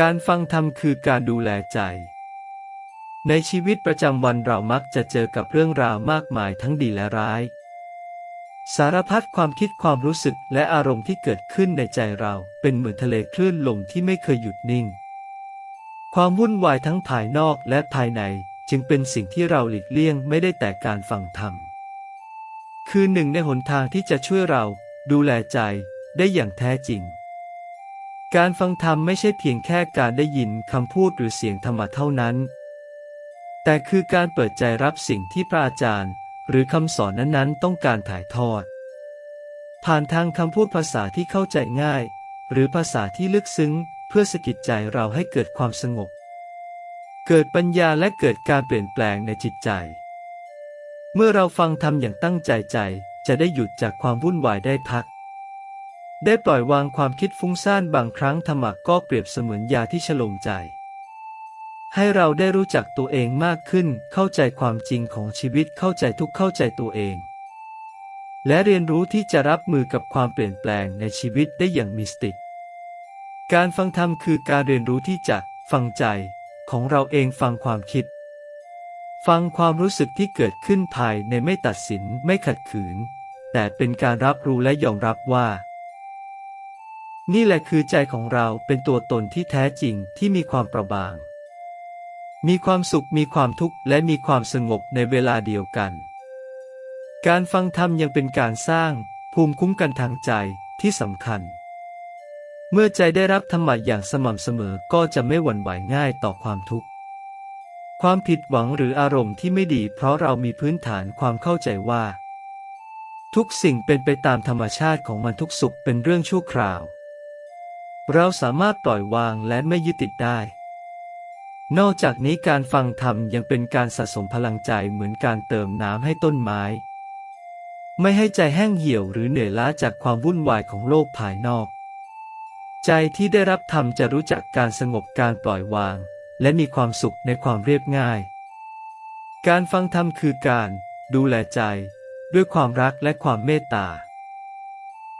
การฟังธรรมคือการดูแลใจ ในชีวิตประจำวันเรามักจะเจอกับเรื่องราวมากมายทั้งดีและร้าย สารพัดความคิดความรู้สึกและอารมณ์ที่เกิดขึ้นในใจเราเป็นเหมือนทะเลคลื่นลมที่ไม่เคยหยุดนิ่ง ความวุ่นวายทั้งภายนอกและภายในจึงเป็นสิ่งที่เราหลีกเลี่ยงไม่ได้แต่การฟังธรรม คือหนึ่งในหนทางที่จะช่วยเราดูแลใจได้อย่างแท้จริง การฟังธรรมไม่ใช่เพียงแค่การได้ยินคำพูดหรือเสียงธรรมะเท่านั้น แต่คือการเปิดใจรับสิ่งที่พระอาจารย์ หรือคำสอนนั้นๆ ต้องการถ่ายทอด ผ่านทางคำพูดภาษาที่เข้าใจง่าย หรือภาษาที่ลึกซึ้ง เพื่อสะกิดใจเราให้เกิดความสงบ เกิดปัญญาและเกิดการเปลี่ยนแปลงในจิตใจ เมื่อเราฟังธรรมอย่างตั้งใจใจจะได้หยุดจากความวุ่นวายได้พัก ได้ปล่อยวางความคิดฟุ้งซ่านบางครั้งธรรมะก็เปรียบเสมือนยาที่ฉลมใจ ให้เราได้รู้จักตัวเองมากขึ้น เข้าใจความจริงของชีวิตเข้าใจทุกเข้าใจตัวเอง และเรียนรู้ที่จะรับมือกับความเปลี่ยนแปลงในชีวิตได้อย่างมีสติ การฟังธรรมคือการเรียนรู้ที่จะฟังใจของเราเองฟังความคิด ฟังความรู้สึกที่เกิดขึ้นภายในไม่ตัดสินไม่ขัดขืน แต่เป็นการรับรู้และยอมรับว่า นี่แหละคือใจของเราเป็นตัวตนที่แท้จริงที่มีความเปราะบาง มีความสุขมีความทุกข์และมีความสงบในเวลาเดียวกัน การฟังธรรมยังเป็นการสร้างภูมิคุ้มกันทางใจที่สำคัญ เมื่อใจได้รับธรรมะอย่างสม่ำเสมอก็จะไม่หวั่นไหวง่ายต่อความทุกข์ ความผิดหวังหรืออารมณ์ที่ไม่ดีเพราะเรามีพื้นฐานความเข้าใจว่า ทุกสิ่งเป็นไปตามธรรมชาติของมันทุกสุขเป็นเรื่องชั่วคราว เราสามารถปล่อยวางและไม่ยึดติดได้ นอกจากนี้การฟังธรรมยังเป็นการสะสมพลังใจเหมือนการเติมน้ำให้ต้นไม้ ไม่ให้ใจแห้งเหี่ยวหรือเหนื่อยล้าจากความวุ่นวายของโลกภายนอก ใจที่ได้รับธรรมจะรู้จักการสงบการปล่อยวาง และมีความสุขในความเรียบง่าย การฟังธรรมคือการดูแลใจ ด้วยความรักและความเมตตา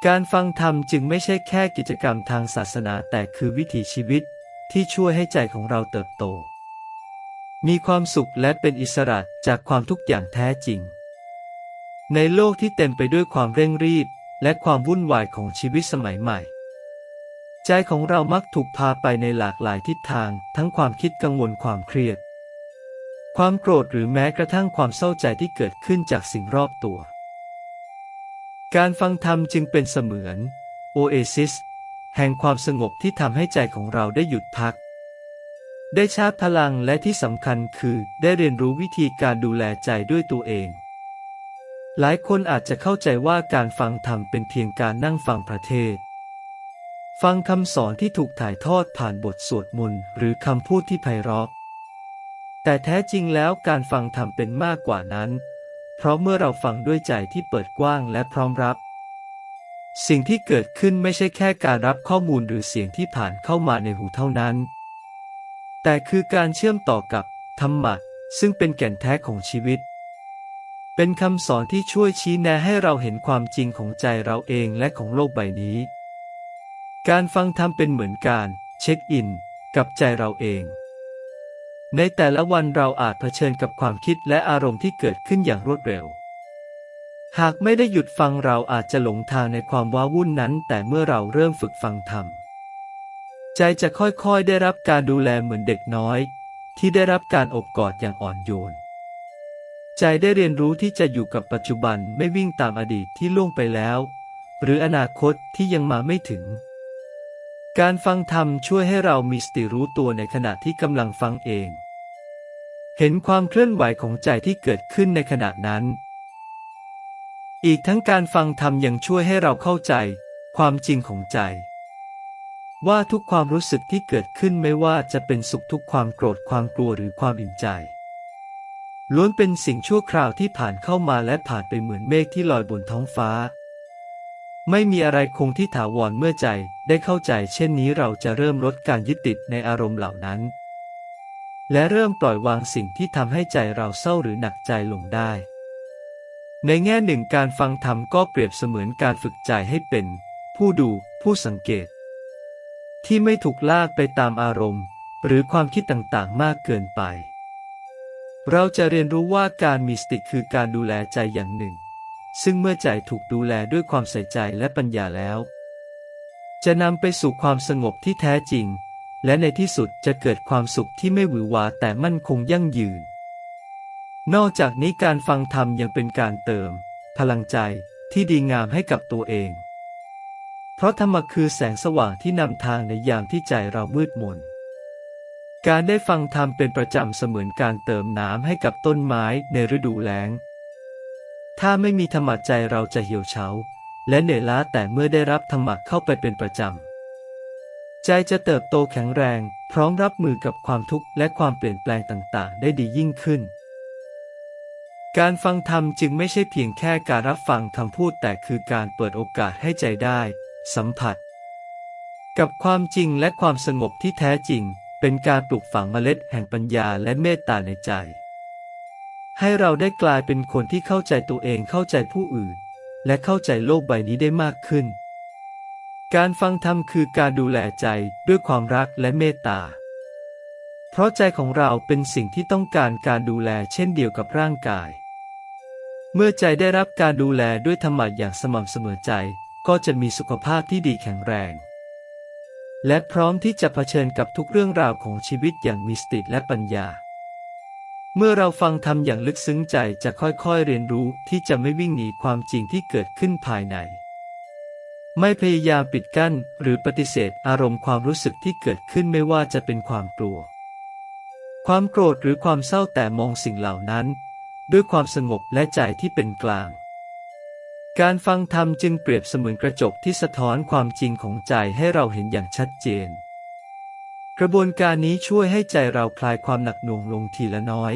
การฟังธรรมจึงไม่ใช่แค่กิจกรรมทางศาสนาแต่คือวิถีชีวิตที่ช่วยให้ใจของเราเติบโต มีความสุขและเป็นอิสระจากความทุกข์อย่างแท้จริง ในโลกที่เต็มไปด้วยความเร่งรีบ และความวุ่นวายของชีวิตสมัยใหม่ ใจของเรามักถูกพาไปในหลากหลายทิศทาง ทั้งความคิดกังวลความเครียด ความโกรธหรือแม้กระทั่งความเศร้าใจที่เกิดขึ้นจากสิ่งรอบตัว การฟังธรรมจึงเป็นเสมือน โอเอซิส แห่งความสงบที่ทำให้ใจของเราได้หยุดพัก ได้ชาร์จพลังและที่สำคัญคือได้เรียนรู้วิธีการดูแลใจด้วยตัวเอง หลายคนอาจจะเข้าใจว่าการฟังธรรมเป็นเพียงการนั่งฟังประเทศ ฟังคำสอนที่ถูกถ่ายทอดผ่านบทสวดมนต์หรือคำพูดที่ไพเราะแต่แท้จริงแล้วการฟังธรรมเป็นมากกว่านั้น เพราะเมื่อเราฟังด้วยใจที่เปิดกว้างและพร้อมรับ สิ่งที่เกิดขึ้นไม่ใช่แค่การรับข้อมูลหรือเสียงที่ผ่านเข้ามาในหูเท่านั้น แต่คือการเชื่อมต่อกับธรรมะซึ่งเป็นแก่นแท้ของชีวิต เป็นคำสอนที่ช่วยชี้แนะให้เราเห็นความจริงของใจเราเองและของโลกใบนี้ การฟังธรรมเป็นเหมือนการเช็คอิน กับใจเราเอง ในแต่ละวันเราอาจเผชิญกับความคิดและอารมณ์ที่เกิดขึ้นอย่างรวดเร็ว หากไม่ได้หยุดฟังเราอาจจะหลงทางในความว้าวุ่นนั้น แต่เมื่อเราเริ่มฝึกฟังธรรม ใจจะค่อยๆได้รับการดูแลเหมือนเด็กน้อย ที่ได้รับการอบกอดอย่างอ่อนโยน ใจได้เรียนรู้ที่จะอยู่กับปัจจุบันไม่วิ่งตามอดีตที่ล่วงไปแล้ว หรืออนาคตที่ยังมาไม่ถึง การฟังธรรมช่วยให้เรามีสติรู้ตัวในขณะที่กำลังฟังเอง เห็นความเคลื่อนไหวของใจที่เกิดขึ้นในขณะนั้น อีกทั้งการฟังธรรมยังช่วยให้เราเข้าใจ ความจริงของใจ ว่าทุกความรู้สึกที่เกิดขึ้นไม่ว่าจะเป็นสุขทุกความโกรธความกลัวหรือความอิ่มใจ ล้วนเป็นสิ่งชั่วคราวที่ผ่านเข้ามาและผ่านไปเหมือนเมฆที่ลอยบนท้องฟ้า ไม่มีอะไรคงที่ถาวรเมื่อใจได้เข้าใจเช่นนี้เราจะเริ่มลดการยึดติดในอารมณ์เหล่านั้น และเริ่มปล่อยวางสิ่งที่ทำให้ใจเราเศร้าหรือหนักใจลงได้ ในแง่หนึ่งการฟังธรรมก็เปรียบเสมือนการฝึกใจให้เป็น ผู้ดูผู้สังเกต ที่ไม่ถูกลากไปตามอารมณ์ หรือความคิดต่างๆ มากเกินไป เราจะเรียนรู้ว่าการมีสติคือการดูแลใจอย่างหนึ่ง ซึ่งเมื่อใจถูกดูแลด้วยความใส่ใจและปัญญาแล้ว จะนำไปสู่ความสงบที่แท้จริง และในที่สุดจะเกิดความสุขที่ไม่หวือหวาแต่มั่นคงยั่งยืน นอกจากนี้การฟังธรรมยังเป็นการเติม พลังใจที่ดีงามให้กับตัวเอง เพราะธรรมคือแสงสว่างที่นำทางในยามที่ใจเรามืดมนการได้ฟังธรรมเป็นประจำเสมือนการเติมน้ำให้กับต้นไม้ในฤดูแล้ง ถ้าไม่มีธรรมะใจเราจะเหี่ยวเฉาและเหนื่อยล้าแต่เมื่อได้รับธรรมะเข้าไปเป็นประจำ ใจจะเติบโตแข็งแรง พร้อมรับมือกับความทุกข์และความเปลี่ยนแปลงต่างๆ ได้ดียิ่งขึ้น การฟังธรรมจึงไม่ใช่เพียงแค่การรับฟังคำพูดแต่คือการเปิดโอกาสให้ใจได้ สัมผัส กับความจริงและความสงบที่แท้จริง เป็นการปลูกฝังเมล็ดแห่งปัญญาและเมตตาในใจ ให้เราได้กลายเป็นคนที่เข้าใจตัวเองเข้าใจผู้อื่น และเข้าใจโลกใบนี้ได้มากขึ้น การฟังธรรมคือการดูแลใจด้วยความรักและเมตตา เพราะใจของเราเป็นสิ่งที่ต้องการการดูแลเช่นเดียวกับร่างกาย เมื่อใจได้รับการดูแลด้วยธรรมะอย่างสม่ำเสมอใจ ก็จะมีสุขภาพที่ดีแข็งแรงและพร้อมที่จะเผชิญกับทุกเรื่องราวของชีวิตอย่างมีสติและปัญญา เมื่อเราฟังธรรมอย่างลึกซึ้งใจจะค่อยๆเรียนรู้ที่จะไม่วิ่งหนีความจริงที่เกิดขึ้นภายใน ไม่พยายามปิดกั้นหรือปฏิเสธอารมณ์ความรู้สึกที่เกิดขึ้นไม่ว่าจะเป็นความกลัว ความโกรธหรือความเศร้าแต่มองสิ่งเหล่านั้น ด้วยความสงบและใจที่เป็นกลาง การฟังธรรมจึงเปรียบเสมือนกระจกที่สะท้อนความจริงของใจให้เราเห็นอย่างชัดเจน กระบวนการนี้ช่วยให้ใจเราคลายความหนักหน่วงลงทีละน้อย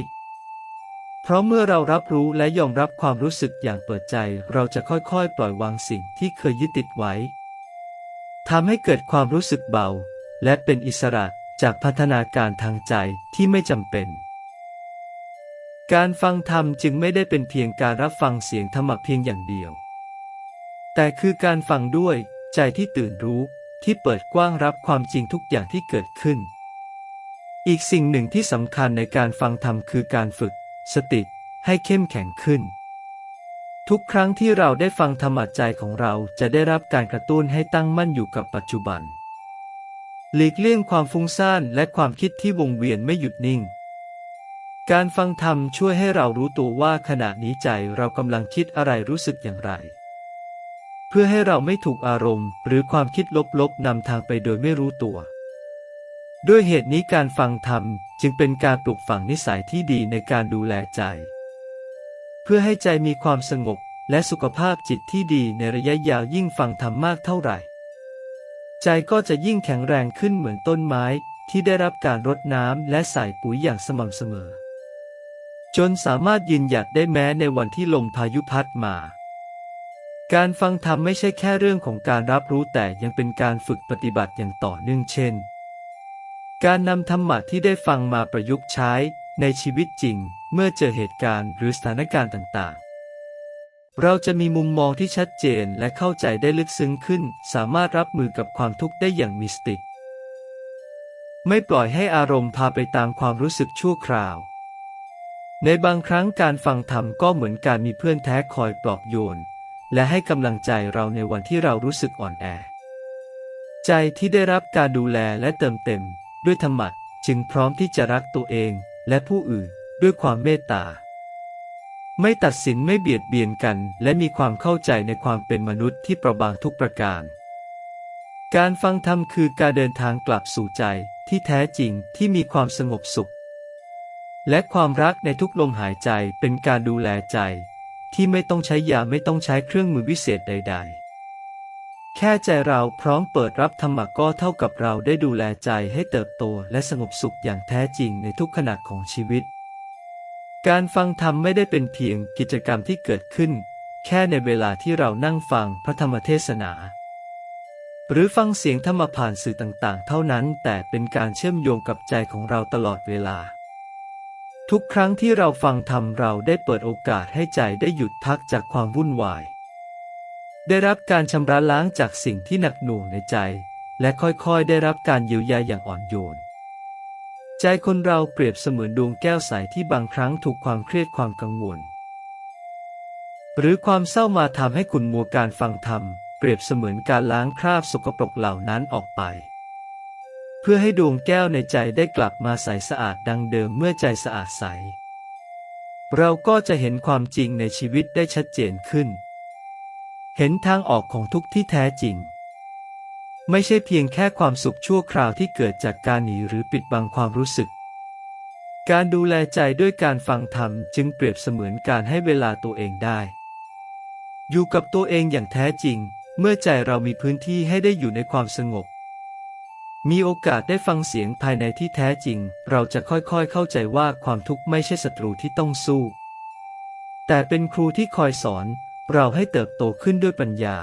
เพราะเมื่อเรารับรู้และยอมรับความรู้สึกอย่างเปิดใจ เราจะค่อยๆ ปล่อยวางสิ่งที่เคยยึดติดไว้ทำให้เกิดความรู้สึกเบา และเป็นอิสระจากพัฒนาการทางใจที่ไม่จำเป็น การฟังธรรมจึงไม่ได้เป็นเพียงการรับฟังเสียงธรรมะเพียงอย่างเดียว แต่คือการฟังด้วยใจที่ตื่นรู้ ที่เปิดกว้างรับความจริงทุกอย่างที่เกิดขึ้น อีกสิ่งหนึ่งที่สำคัญในการฟังธรรมคือการฝึก สติให้เข้มแข็งขึ้น ทุกครั้งที่เราได้ฟังธรรมะใจของเราจะได้รับการกระตุ้นให้ตั้งมั่นอยู่กับปัจจุบัน หลีกเลี่ยงความฟุ้งซ่านและความคิดที่วงเวียนไม่หยุดนิ่ง การฟังธรรมช่วยให้เรารู้ตัวว่าขณะนี้ใจเรากำลังคิดอะไรรู้สึกอย่างไร เพื่อให้เราไม่ถูกอารมณ์ หรือความคิดลบๆนำทางไปโดยไม่รู้ตัว ด้วยเหตุนี้การฟังธรรมจึงเป็นการปลูกฝังนิสัยที่ดีในการดูแลใจ เพื่อให้ใจมีความสงบและสุขภาพจิตที่ดีในระยะยาวยิ่งฟังธรรมมากเท่าไหร่ ใจก็จะยิ่งแข็งแรงขึ้นเหมือนต้นไม้ที่ได้รับการรดน้ำและใส่ปุ๋ยอย่างสม่ำเสมอ จนสามารถยืนหยัดได้แม้ในวันที่ลมพายุพัดมา การฟังธรรมไม่ใช่แค่เรื่องของการรับรู้แต่ยังเป็นการฝึกปฏิบัติอย่างต่อเนื่องเช่น การนำธรรมะที่ได้ฟังมาประยุกต์ใช้ในชีวิตจริง เมื่อเจอเหตุการณ์หรือสถานการณ์ต่างๆ เราจะมีมุมมองที่ชัดเจนและเข้าใจได้ลึกซึ้งขึ้น สามารถรับมือกับความทุกข์ได้อย่างมีสติ ไม่ปล่อยให้อารมณ์พาไปตามความรู้สึกชั่วคราว ในบางครั้งการฟังธรรมก็เหมือนการมีเพื่อนแท้คอยปลอบโยน และให้กำลังใจเราในวันที่เรารู้สึกอ่อนแอ ใจที่ได้รับการดูแลและเติมเต็ม ด้วยธรรมะจึงพร้อมที่จะรักตัวเองและผู้อื่นด้วยความเมตตา ไม่ตัดสินไม่เบียดเบียนกันและมีความเข้าใจในความเป็นมนุษย์ที่ประบางทุกประการ การฟังธรรมคือการเดินทางกลับสู่ใจที่แท้จริงที่มีความสงบสุข และความรักในทุกลมหายใจเป็นการดูแลใจ ที่ไม่ต้องใช้ยาไม่ต้องใช้เครื่องมือวิเศษใด ๆ แค่ใจเราพร้อมเปิดรับธรรมะก็เท่ากับเราได้ดูแลใจให้เติบโตและสงบสุขอย่างแท้จริงในทุกขณะของชีวิต การฟังธรรมไม่ได้เป็นเพียงกิจกรรมที่เกิดขึ้น แค่ในเวลาที่เรานั่งฟังพระธรรมเทศนา หรือฟังเสียงธรรมผ่านสื่อต่างๆ เท่านั้น แต่เป็นการเชื่อมโยงกับใจของเราตลอดเวลา ทุกครั้งที่เราฟังธรรมเราได้เปิดโอกาสให้ใจได้หยุดพักจากความวุ่นวาย ได้รับการชำระล้างจากสิ่งที่หนักหน่วงในใจ และค่อยๆ ได้รับการเยียวยาอย่างอ่อนโยน ใจคนเราเปรียบเสมือนดวงแก้วใสที่บางครั้งถูกความเครียดความกังวล หรือความเศร้ามาทำให้คุณมัวการฟังธรรม เปรียบเสมือนการล้างคราบสกปรกเหล่านั้นออกไป เพื่อให้ดวงแก้วในใจได้กลับมาใสสะอาดดังเดิมเมื่อใจสะอาดใส เราก็จะเห็นความจริงในชีวิตได้ชัดเจนขึ้น เห็นทางออกของทุกที่แท้จริง ไม่ใช่เพียงแค่ความสุขชั่วคราวที่เกิดจากการหนีหรือปิดบังความรู้สึก การดูแลใจด้วยการฟังธรรมจึงเปรียบเสมือนการให้เวลาตัวเองได้ อยู่กับตัวเองอย่างแท้จริง เมื่อใจเรามีพื้นที่ให้ได้อยู่ในความสงบ มีโอกาสได้ฟังเสียงภายในที่แท้จริง เราจะค่อยๆเข้าใจว่าความทุกข์ไม่ใช่ศัตรูที่ต้องสู้ แต่เป็นครูที่คอยสอน เราให้เติบโตขึ้นด้วยปัญญา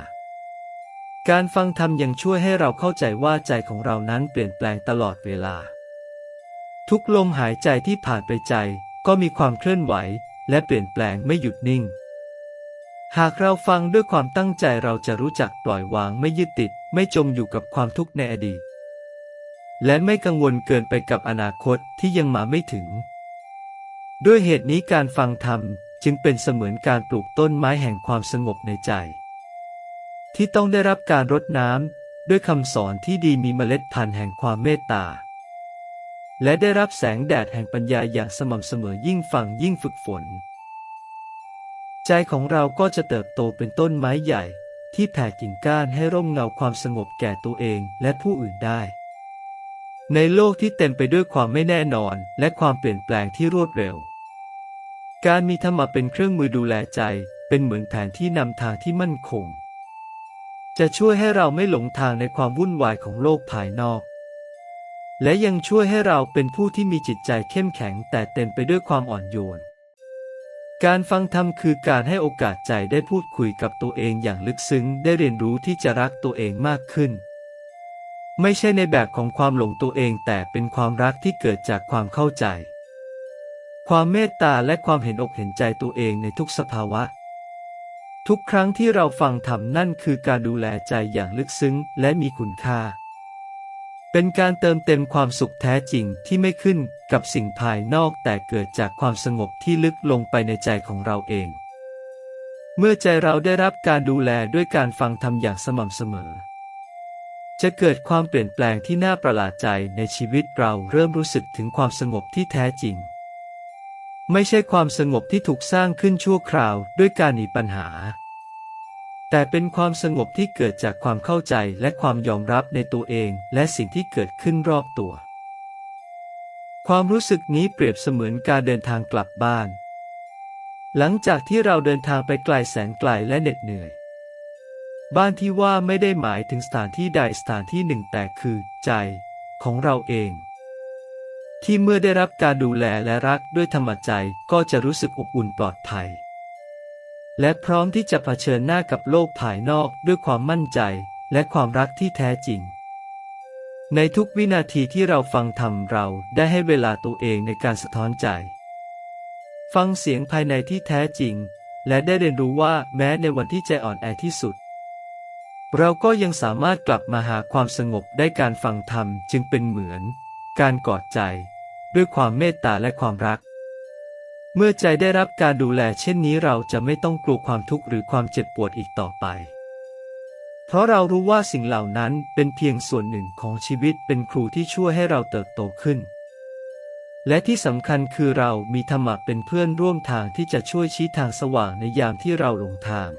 การฟังธรรมยังช่วยให้เราเข้าใจว่าใจของเรานั้นเปลี่ยนแปลงตลอดเวลา ทุกลมหายใจที่ผ่านไปใจ ก็มีความเคลื่อนไหว และเปลี่ยนแปลงไม่หยุดนิ่ง หากเราฟังด้วยความตั้งใจเราจะรู้จักปล่อยวางไม่ยึดติด ไม่จมอยู่กับความทุกข์ในอดีต และไม่กังวลเกินไปกับอนาคตที่ยังมาไม่ถึง ด้วยเหตุนี้การฟังธรรมจึงเป็นเสมือนการปลูกต้นไม้แห่งความสงบในใจ ที่ต้องได้รับการรดน้ำด้วยคำสอนที่ดีมีเมล็ดพันธุ์แห่งความเมตตา และได้รับแสงแดดแห่งปัญญาอย่างสม่ำเสมอยิ่งฟังยิ่งฝึกฝน ใจของเราก็จะเติบโตเป็นต้นไม้ใหญ่ที่แผ่กิ่งก้านให้ร่มเงาความสงบแก่ตัวเองและผู้อื่นได้ ในโลกที่เต็มไปด้วยความไม่แน่นอน และความเปลี่ยนแปลงที่รวดเร็ว การมีธรรมะเป็นเครื่องมือดูแลใจ เป็นเหมือนแผนที่นำทางที่มั่นคง จะช่วยให้เราไม่หลงทางในความวุ่นวายของโลกภายนอก และยังช่วยให้เราเป็นผู้ที่มีจิตใจเข้มแข็งแต่เต็มไปด้วยความอ่อนโยน การฟังธรรมคือการให้โอกาสใจได้พูดคุยกับตัวเองอย่างลึกซึ้ง ได้เรียนรู้ที่จะรักตัวเองมากขึ้น ไม่ใช่ในแบบของความหลงตัวเองแต่เป็นความรักที่เกิดจากความเข้าใจ ความเมตตาและความเห็นอกเห็นใจตัวเองในทุกสภาวะ ทุกครั้งที่เราฟังธรรมนั่นคือการดูแลใจอย่างลึกซึ้งและมีคุณค่า เป็นการเติมเต็มความสุขแท้จริงที่ไม่ขึ้นกับสิ่งภายนอกแต่เกิดจากความสงบที่ลึกลงไปในใจของเราเอง เมื่อใจเราได้รับการดูแลด้วยการฟังธรรมอย่างสม่ำเสมอ จะเกิดความเปลี่ยนแปลงที่น่าประหลาดใจในชีวิตเราเริ่มรู้สึกถึงความสงบที่แท้จริง ไม่ใช่ความสงบที่ถูกสร้างขึ้นชั่วคราวด้วยการหนีปัญหา แต่เป็นความสงบที่เกิดจากความเข้าใจและความยอมรับในตัวเองและสิ่งที่เกิดขึ้นรอบตัว ความรู้สึกนี้เปรียบเสมือนการเดินทางกลับบ้าน หลังจากที่เราเดินทางไปไกลแสนไกลและเหน็ดเหนื่อย บ้านที่ว่าไม่ได้หมายถึงสถานที่ใดสถานที่หนึ่งแต่คือใจของเราเอง ที่เมื่อได้รับการดูแลและรักด้วยธรรมใจก็จะรู้สึกอบอุ่นปลอดภัย และพร้อมที่จะะเผชิญหน้ากับโลกภายนอกด้วยความมั่นใจและความรักที่แท้จริง ในทุกวินาทีที่เราฟังธรรมเราได้ให้เวลาตัวเองในการสะท้อนใจ ฟังเสียงภายในที่แท้จริง และได้เรียนรู้ว่าแม้ในวันที่ใจอ่อนแอที่สุด เราก็ยังสามารถกลับมาหาความสงบได้การฟังธรรมจึงเป็นเหมือน การกอดใจ ด้วยความเมตตาและความรัก เมื่อใจได้รับการดูแลเช่นนี้เราจะไม่ต้องกลัวความทุกข์หรือความเจ็บปวดอีกต่อไป เพราะเรารู้ว่าสิ่งเหล่านั้นเป็นเพียงส่วนหนึ่งของชีวิตเป็นครูที่ช่วยให้เราเติบโตขึ้น และที่สำคัญคือเรามีธรรมะเป็นเพื่อนร่วมทางที่จะช่วยชี้ทางสว่างในยามที่เราหลงทาง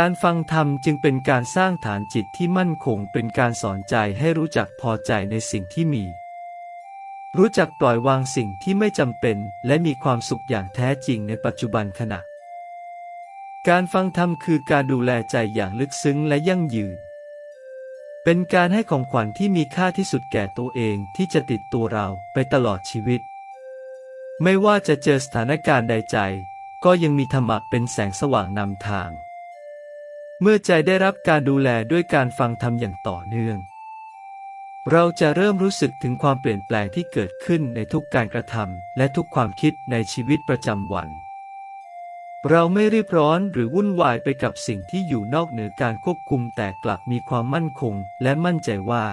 การฟังธรรมจึงเป็นการสร้างฐานจิตที่มั่นคงเป็นการสอนใจให้รู้จักพอใจในสิ่งที่มี รู้จักปล่อยวางสิ่งที่ไม่จำเป็น และมีความสุขอย่างแท้จริงในปัจจุบันขณะ การฟังธรรมคือการดูแลใจอย่างลึกซึ้งและยั่งยืน เป็นการให้ของขวัญที่มีค่าที่สุดแก่ตัวเองที่จะติดตัวเราไปตลอดชีวิต ไม่ว่าจะเจอสถานการณ์ใดใจ ก็ยังมีธรรมะเป็นแสงสว่างนำทาง เมื่อใจได้รับการดูแลด้วยการฟังธรรมอย่างต่อเนื่อง เราจะเริ่มรู้สึกถึงความเปลี่ยนแปลงที่เกิดขึ้นในทุกการกระทำและทุกความคิดในชีวิตประจำวัน เราไม่รีบร้อนหรือวุ่นวายไปกับสิ่งที่อยู่นอกเหนือการควบคุมแต่กลับมีความมั่นคงและมั่นใจว่า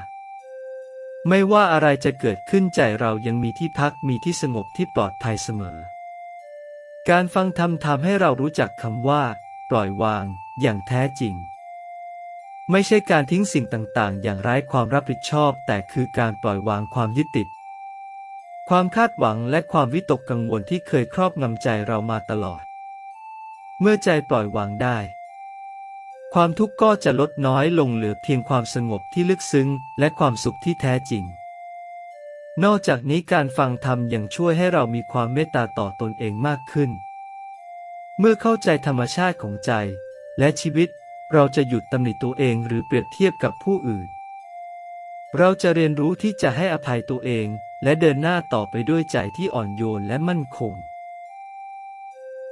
ไม่ว่าอะไรจะเกิดขึ้นใจเรายังมีที่พักมีที่สงบที่ปลอดภัยเสมอการฟังธรรมทำให้เรารู้จักคำว่า ปล่อยวางอย่างแท้จริง ไม่ใช่การทิ้งสิ่งต่างๆ อย่างไร้ความรับผิดชอบ แต่คือการปล่อยวางความยึดติด ความคาดหวังและความวิตกกังวลที่เคยครอบงำใจเรามาตลอด เมื่อใจปล่อยวางได้ ความทุกข์ก็จะลดน้อยลงเหลือเพียงความสงบที่ลึกซึ้ง และความสุขที่แท้จริงนอกจากนี้การฟังธรรมยังช่วยให้เรามีความเมตตาต่อตนเองมากขึ้น เมื่อเข้าใจธรรมชาติของใจ และชีวิต เราจะหยุดตำหนิตัวเองหรือเปรียบเทียบกับผู้อื่น เราจะเรียนรู้ที่จะให้อภัยตัวเอง และเดินหน้าต่อไปด้วยใจที่อ่อนโยนและมั่นคง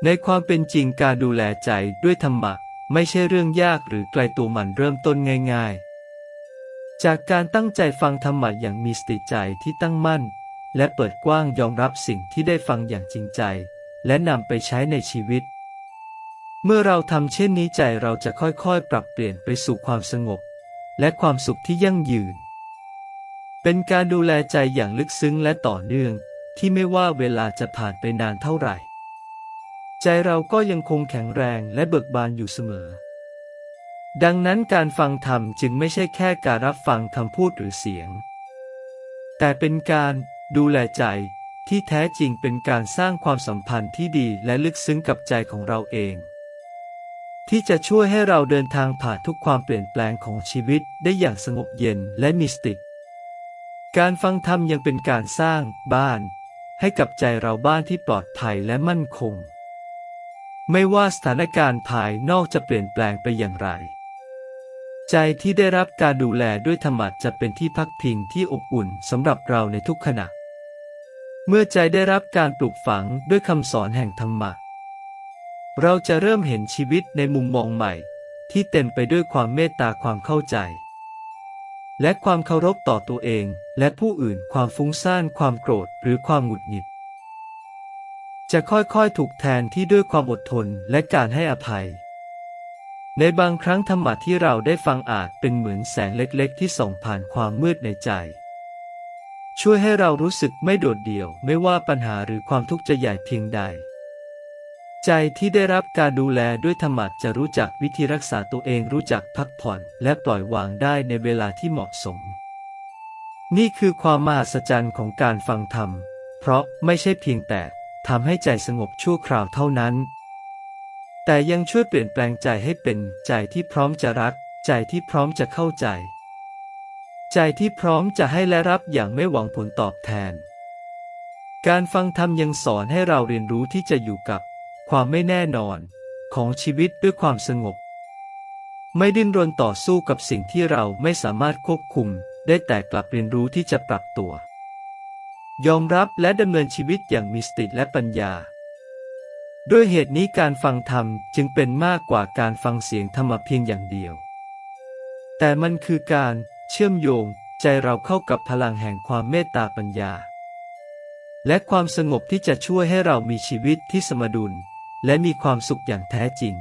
ในความเป็นจริงการดูแลใจด้วยธรรมะไม่ใช่เรื่องยากหรือไกลตัวมันเริ่มต้นง่ายๆ จากการตั้งใจฟังธรรมะอย่างมีสติใจที่ตั้งมั่น และเปิดกว้างยอมรับสิ่งที่ได้ฟังอย่างจริงใจ และนำไปใช้ในชีวิต เมื่อเราทำเช่นนี้ใจเราจะค่อยๆ ปรับเปลี่ยนไปสู่ความสงบ และความสุขที่ยั่งยืน เป็นการดูแลใจอย่างลึกซึ้งและต่อเนื่อง ที่ไม่ว่าเวลาจะผ่านไปนานเท่าไหร่ ใจเราก็ยังคงแข็งแรงและเบิกบานอยู่เสมอ ดังนั้นการฟังธรรมจึงไม่ใช่แค่การรับฟังคำพูดหรือเสียง แต่เป็นการดูแลใจที่แท้จริงเป็นการสร้างความสัมพันธ์ที่ดีและลึกซึ้งกับใจของเราเอง ที่จะช่วยให้เราเดินทางผ่านทุกความเปลี่ยนแปลงของชีวิตได้อย่างสงบเย็นและมีสติ การฟังธรรมยังเป็นการสร้างบ้าน ให้กับใจเราบ้านที่ปลอดภัยและมั่นคง ไม่ว่าสถานการณ์ภายนอกจะเปลี่ยนแปลงไปอย่างไร ใจที่ได้รับการดูแลด้วยธรรมะจะเป็นที่พักพิงที่อบอุ่นสำหรับเราในทุกขณะ เมื่อใจได้รับการปลูกฝังด้วยคำสอนแห่งธรรมะ เราจะเริ่มเห็นชีวิตในมุมมองใหม่ ที่เต็มไปด้วยความเมตตาความเข้าใจ และความเคารพต่อตัวเอง และผู้อื่นความฟุ้งซ่านความโกรธหรือความหงุดหงิด จะค่อยๆถูกแทนที่ด้วยความอดทนและการให้อภัย ในบางครั้งธรรมะที่เราได้ฟังอาจเป็นเหมือนแสงเล็กๆ ที่ส่องผ่านความมืดในใจ ช่วยให้เรารู้สึกไม่โดดเดี่ยว ไม่ว่าปัญหาหรือความทุกข์จะใหญ่เพียงใด ใจที่ได้รับการดูแลด้วยธรรมะจะรู้จักวิธีรักษาตัวเองรู้จักพักผ่อนและปล่อยวางได้ในเวลาที่เหมาะสม นี่คือความมหัศจรรย์ของการฟังธรรม เพราะไม่ใช่เพียงแต่ทำให้ใจสงบชั่วคราวเท่านั้น แต่ยังช่วยเปลี่ยนแปลงใจให้เป็นใจที่พร้อมจะรัก ใจที่พร้อมจะเข้าใจ ใจที่พร้อมจะให้และรับอย่างไม่หวังผลตอบแทน การฟังธรรมยังสอนให้เราเรียนรู้ที่จะอยู่กับ ความไม่แน่นอน ของชีวิตด้วยความสงบ ไม่ดิ้นรนต่อสู้กับสิ่งที่เราไม่สามารถควบคุม ได้แต่กลับเรียนรู้ที่จะปรับตัว ยอมรับและดำเนินชีวิตอย่างมีสติและปัญญา ด้วยเหตุนี้การฟังธรรมจึงเป็นมากกว่าการฟังเสียงธรรมเพียงอย่างเดียว แต่มันคือการเชื่อมโยงใจเราเข้ากับพลังแห่งความเมตตาปัญญา และความสงบที่จะช่วยให้เรามีชีวิตที่สมดุล และมีความสุขอย่างแท้จริง